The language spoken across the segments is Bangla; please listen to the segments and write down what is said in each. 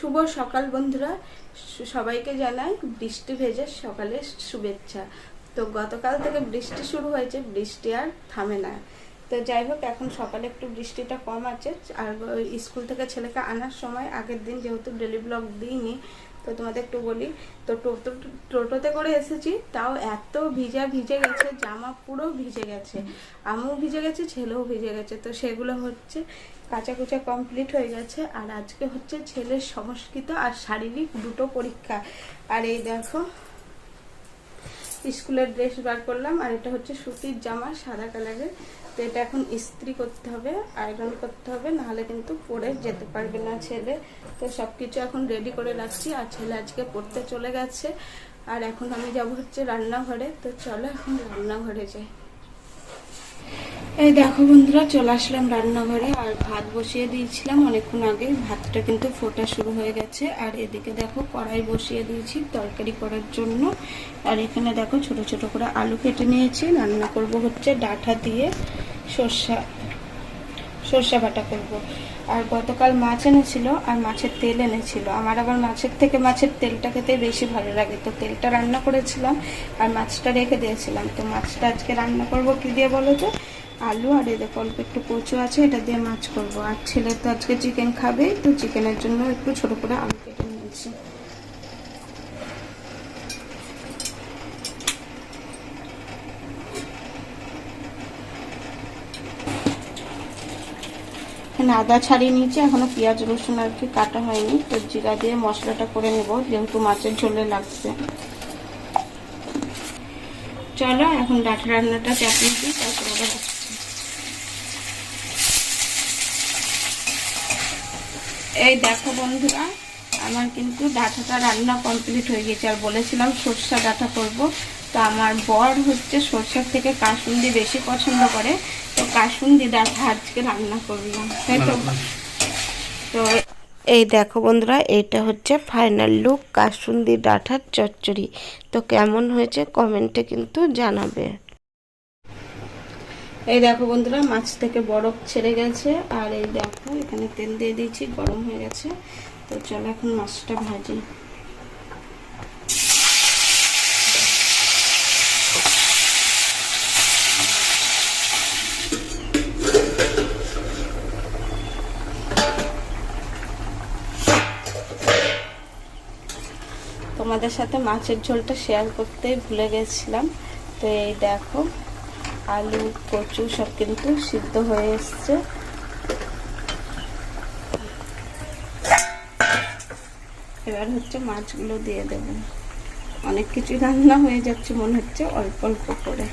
শুভ সকাল বন্ধুরা। সবাইকে জানাই বৃষ্টি ভেজে সকালে শুভেচ্ছা। তো গতকাল থেকে বৃষ্টি শুরু হয়েছে, বৃষ্টি আর থামে না। তো যাই হোক, এখন সকালে একটু বৃষ্টিটা কম আছে। আর স্কুল থেকে ছেলেকে আনার সময় আগের দিন যেহেতু ডেলি ব্লগ দিইনি, তো তোমাদের একটু বলি, তো টোটো, টোটোতে করে এসেছি, তাও এত ভিজা ভিজে গেছে, জামা পুরো ভিজে গেছে আমিও ভিজে গেছে, ছেলেও ভিজে গেছে, তো সেগুলো হচ্ছে কাঁচা কুচা কমপ্লিট হয়ে গেছে। আর আজকে হচ্ছে ছেলের সংস্কৃত আর শারীরিক দুটো পরীক্ষা। আর এই দেখো, স্কুলের ড্রেস বার করলাম, আর এটা হচ্ছে সুতির জামা সাদা কালারের। তো এটা এখন ইস্ত্রি করতে হবে আয়রন করতে হবে, নাহলে কিন্তু পরে যেতে পারবে না ছেলে। তো সব কিছু এখন রেডি করে রাখছি আর ছেলে আজকে পড়তে চলে গেছে। আর এখন আমি যাব হচ্ছে রান্নাঘরে, তো চলো এখন রান্নাঘরে যাই। এই দেখো বন্ধুরা, চলে আসলাম রান্নাঘরে, আর ভাত বসিয়ে দিয়েছিলাম অনেকক্ষণ আগে। ভাতটা কিন্তু ফোটা শুরু হয়ে গেছে। আর এদিকে দেখো কড়াই বসিয়ে দিয়েছি তরকারি করার জন্য। আর এখানে দেখো ছোট ছোট করে আলু কেটে নিয়েছি। রান্না করব হচ্ছে ডাঁটা দিয়ে। সর্ষা সর্ষা বাটা করব। আর গতকাল মাছ এনেছিল আর মাছের তেল এনেছিল। আমার আবার মাছের থেকে মাছের তেলটা খেতে বেশি ভালো লাগে। তো তেলটা রান্না করেছিলাম আর মাছটা রেখে দিয়েছিলাম। তো মাছটা আজকে রান্না করব কি দিয়ে বলো তো? আলু আর এদের অল্প একটু কচু আছে, এটা দিয়ে মাছ করব। আর ছেলে তো আজকে চিকেন খাবে তো চিকেনের জন্য একটু ছোট করে আলু কেটে নিয়েছি। আদা ছাড়িয়ে নিয়েছি, এখনও পেঁয়াজ, রসুন আর কি কাটা হয়নি, তো জিরা দিয়ে মশলাটা করে নেব, যেহেতু মাছের ঝোলে লাগছে। চলো, এখন ডাটা রান্নাটা চাপিয়ে দিই, তারপর এই দেখো বন্ধুরা, আমার কিন্তু ডাঁটাটা রান্না কমপ্লিট হয়ে গেছে, আর বলেছিলাম সর্ষা ডাঁটা করব। তো আমার বর হচ্ছে সর্ষার থেকে কাসুন্দি বেশি পছন্দ করে। তো কাসুন্দি ডাঁটা আজকে রান্না করলাম তাই তো? তো এই দেখো বন্ধুরা এইটা হচ্ছে ফাইনাল লুক কাসুন্দি ডাঁটার চচ্চড়ি। তো কেমন হয়েছে কমেন্টে কিন্তু জানাবে। এই দেখো বন্ধুরা মাছ থেকে বরফ ছেড়ে গেছে আর এই দেখো এখানে তেল দিয়ে দিয়েছি গরম হয়ে গেছে। তো চলো এখন মাছটা ভাজি। তোমাদের সাথে মাছের ঝোলটা শেয়ার করতেই ভুলে গেছিলাম। তো এই দেখো, আলু, কচু সব কিন্তু সিদ্ধ হয়ে এসছে। এবার হচ্ছে মাছগুলো দিয়ে দেব। অনেক কিছু রান্না হয়ে যাচ্ছে মনে হচ্ছে, অল্প অল্প করে।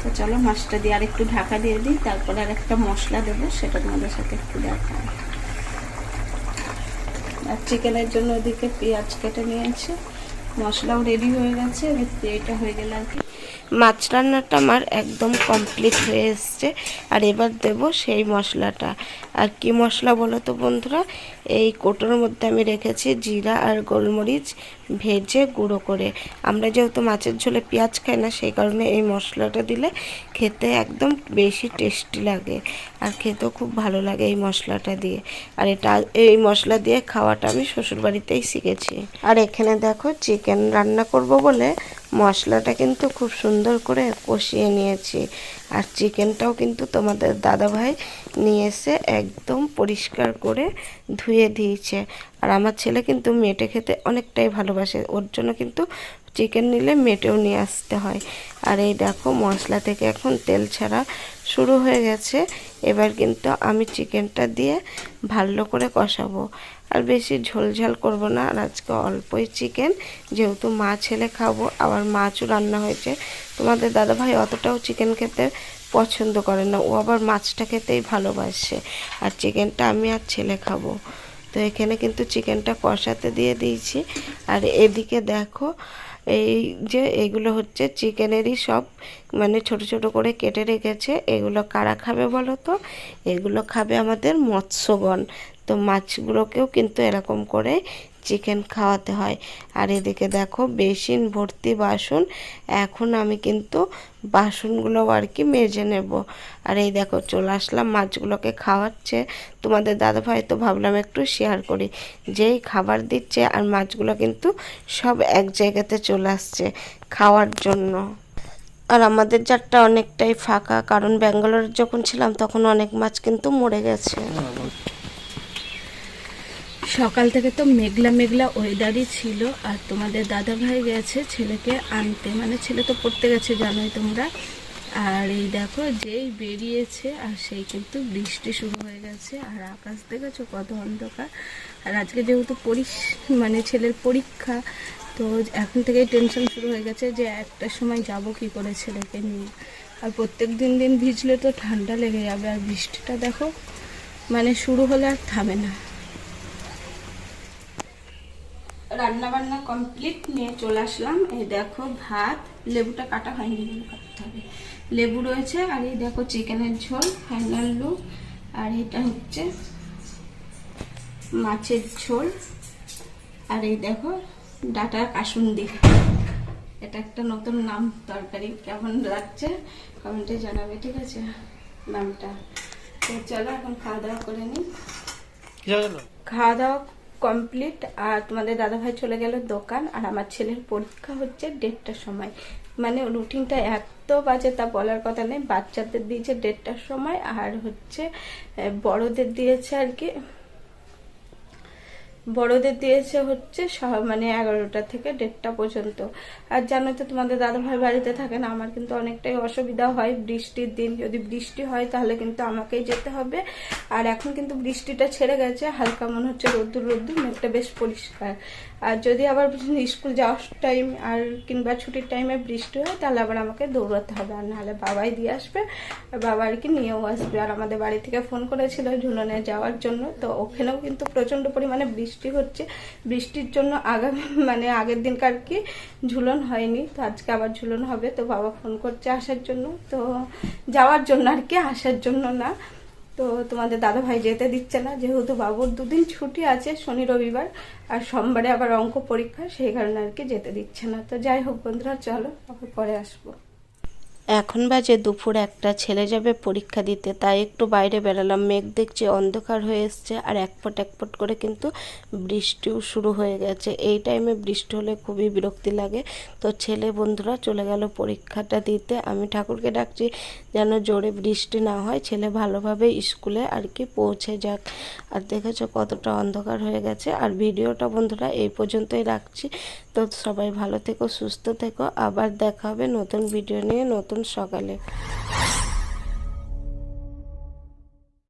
তো চলো মাছটা দিয়ে আর একটু ঢাকা দিয়ে দিই, তারপরে আর একটা মশলা দেবো, সেটা তোমাদের সাথে একটু দেখাই। আর চিকেনের জন্য ওদিকে পেঁয়াজ কেটে নিয়েছি। মশলাও রেডি হয়ে গেছে এটা হয়ে গেলে আর কি। মাছ রান্নাটা আমার একদম কমপ্লিট হয়ে এসছে, আর এবার দেব সেই মশলাটা। আর কি মশলা বলো তো বন্ধুরা? এই কোটোর মধ্যে আমি রেখেছি জিরা আর গোলমরিচ ভেজে গুঁড়ো করে। আমরা যেহেতু মাছের ঝোলে পেঁয়াজ খাই না, সেই কারণে এই মশলাটা দিলে খেতে একদম বেশি টেস্টি লাগে আর খেতেও খুব ভালো লাগে এই মশলাটা দিয়ে। আর এটা, এই মশলা দিয়ে খাওয়াটা আমি শ্বশুরবাড়িতেই শিখেছি। আর এখানে দেখো চিকেন রান্না করব বলে মশলাটা কিন্তু খুব সুন্দর করে কষিয়ে নিয়েছি। আর চিকেনটাও কিন্তু তোমাদের দাদাভাই নিয়ে এসে একদম পরিষ্কার করে ধুয়ে দিয়েছে। আর আমার ছেলে কিন্তু মেটে খেতে অনেকটাই ভালোবাসে। ওর জন্য কিন্তু চিকেন নিলে মেটেও নিয়ে আসতে হয়। আর এই দেখো মশলা থেকে এখন তেল ছাড়া শুরু হয়ে গেছে। এবার কিন্তু আমি চিকেনটা দিয়ে ভালো করে কষাবো। আর বেশি ঝোলঝাল করব না। আর আজকে অল্পই চিকেন যেহেতু মা ছেলে খাব, আবার মাছও রান্না হয়েছে। তোমাদের দাদাভাই অতটাও চিকেন খেতে পছন্দ করে না। ও আবার মাছটা খেতেই ভালোবাসে। আর চিকেনটা আমি আর ছেলে খাব। তো এখানে কিন্তু চিকেনটা কষাতে দিয়ে দিয়েছি। আর এদিকে দেখো, এই যে এগুলো হচ্ছে চিকেনেরই সব মানে ছোট ছোট করে কেটে রেখেছে। এগুলো কারা খাবে বলো তো? এগুলো খাবে আমাদের মৎস্যগণ। তো মাছগুলোকেও কিন্তু এরকম করে চিকেন খাওয়াতে হয়। আর এদিকে দেখো বেসিন, ভর্তি বাসন। এখন আমি কিন্তু বাসনগুলো আর কি মেজে নেব। আর এই দেখো চলে আসলাম, মাছগুলোকে খাওয়াচ্ছে। তোমাদের দাদাভাই তো ভাবলাম একটু শেয়ার করি। যেই খাবার দিচ্ছে আর মাছগুলো কিন্তু সব এক জায়গাতে চলে আসছে খাওয়ার জন্য। আর আমাদের জারটা অনেকটাই ফাঁকা, কারণ ব্যাঙ্গালোর যখন ছিলাম তখন অনেক মাছ কিন্তু মরে গেছে। সকাল থেকে তো মেঘলা মেঘলা ওয়েদারই ছিল আর তোমাদের দাদা ভাই গেছে ছেলেকে আনতে। মানে ছেলে তো পড়তে গেছে, জানোই তোমরা। আর এই দেখো, যেই বেরিয়েছে, আর সেই কিন্তু বৃষ্টি শুরু হয়ে গেছে। আর আকাশ দেখেছ কত অন্ধকার। আর আজকে যেহেতু পরিস মানে ছেলের পরীক্ষা, তো এখন থেকেই টেনশন শুরু হয়ে গেছে যে একটা সময় যাব কি করে ছেলেকে নিয়ে। আর প্রত্যেক দিন দিন ভিজলে তো ঠান্ডা লেগে যাবে। আর বৃষ্টিটা দেখো মানে শুরু হলে আর থামে না। রান্না বান্না কমপ্লিট নিয়ে চলে আসলাম। এই দেখো ভাত লেবুটা কাটা হয়নি বলে কাটতে হবে। লেবু রয়েছে আর এই দেখো চিকেনের ঝোল ফাইনাল লুক আর এটা হচ্ছে মাছের ঝোল। আর এই দেখো ডাটার কাসুন্দি। এটা একটা নতুন নাম তরকারি কেমন লাগছে? কমেন্টে জানাবে ঠিক আছে? নামটা। তো চলো এখন খাওয়া দাওয়া করে নিই। খাওয়া দাওয়া কমপ্লিট আর তোমাদের দাদাভাই চলে গেল দোকান, আর আমার ছেলের পরীক্ষা হচ্ছে দেড়টার সময়। মানে রুটিনটা এত বাজে তা বলার কথা নেই, বাচ্চাদের দিয়েছে দেড়টার সময়, আর হচ্ছে বড়দের দিয়েছে আর কি, বড়দের দিয়েছে হচ্ছে মানে এগারোটা থেকে দেড়টা পর্যন্ত। আর জানো তো, তোমাদের দাদাভাই বাড়িতে থাকে না, আমার কিন্তু অনেকটাই অসুবিধা হয় বৃষ্টির দিন। যদি বৃষ্টি হয়, তাহলে কিন্তু আমাকেই যেতে হবে। আর এখন কিন্তু বৃষ্টিটা ছেড়ে গেছে, হালকা মনে হচ্ছে রোদ্দুর রোদ্দুর, মেঘটা বেশ পরিষ্কার। আর যদি আবার স্কুল যাওয়ার টাইম আর কিংবা ছুটির টাইমে বৃষ্টি হয়, তাহলে আবার আমাকে দৌড়াতে হবে। আর নাহলে বাবাই দিয়ে আসবে, বাবা আর কি নিয়েও আসবে। আর আমাদের বাড়ি থেকে ফোন করেছিল ঝুলনে যাওয়ার জন্য, তো ওখানেও কিন্তু প্রচণ্ড পরিমাণে বৃষ্টি হচ্ছে। বৃষ্টির জন্য আগামী মানে আগের দিনকার কি ঝুলন হয়নি, তো আজকে আবার ঝুলন হবে। তো বাবা ফোন করছে আসার জন্য, তো যাওয়ার জন্য আর কি, আসার জন্য না। তো তোমাদের দাদা ভাই যেতে দিচ্ছে না, যেহেতু বাবুর দুদিন ছুটি আছে শনি, রবিবার, আর সোমবারে আবার অঙ্ক পরীক্ষা, সেই কারণে আর কি যেতে দিচ্ছে না। তো যাই হোক বন্ধুরা, চলো আবার পরে আসব। এখন বাজে দুপুর একটা, ছেলে যাবে পরীক্ষা দিতে। তাই একটু বাইরে বেরালাম মেঘ দেখছি অন্ধকার হয়ে এসছে আর এক ফোঁট এক ফোঁট করে কিন্তু বৃষ্টিও শুরু হয়ে গেছে। এই টাইমে বৃষ্টি হলে খুবই বিরক্তি লাগে। তো ছেলে বন্ধুরা চলে গেল পরীক্ষাটা দিতে। আমি ঠাকুরকে ডাকছি যেন জোরে বৃষ্টি না হয়। ছেলে ভালোভাবে স্কুলে আর কি পৌঁছে যাক। আর দেখেছ কতটা অন্ধকার হয়ে গেছে। আর ভিডিওটা বন্ধুরা এই পর্যন্তই রাখছি। তো সবাই ভালো থেকো সুস্থ থেকো। আবার দেখা হবে নতুন ভিডিও নিয়ে নতুন সকালে।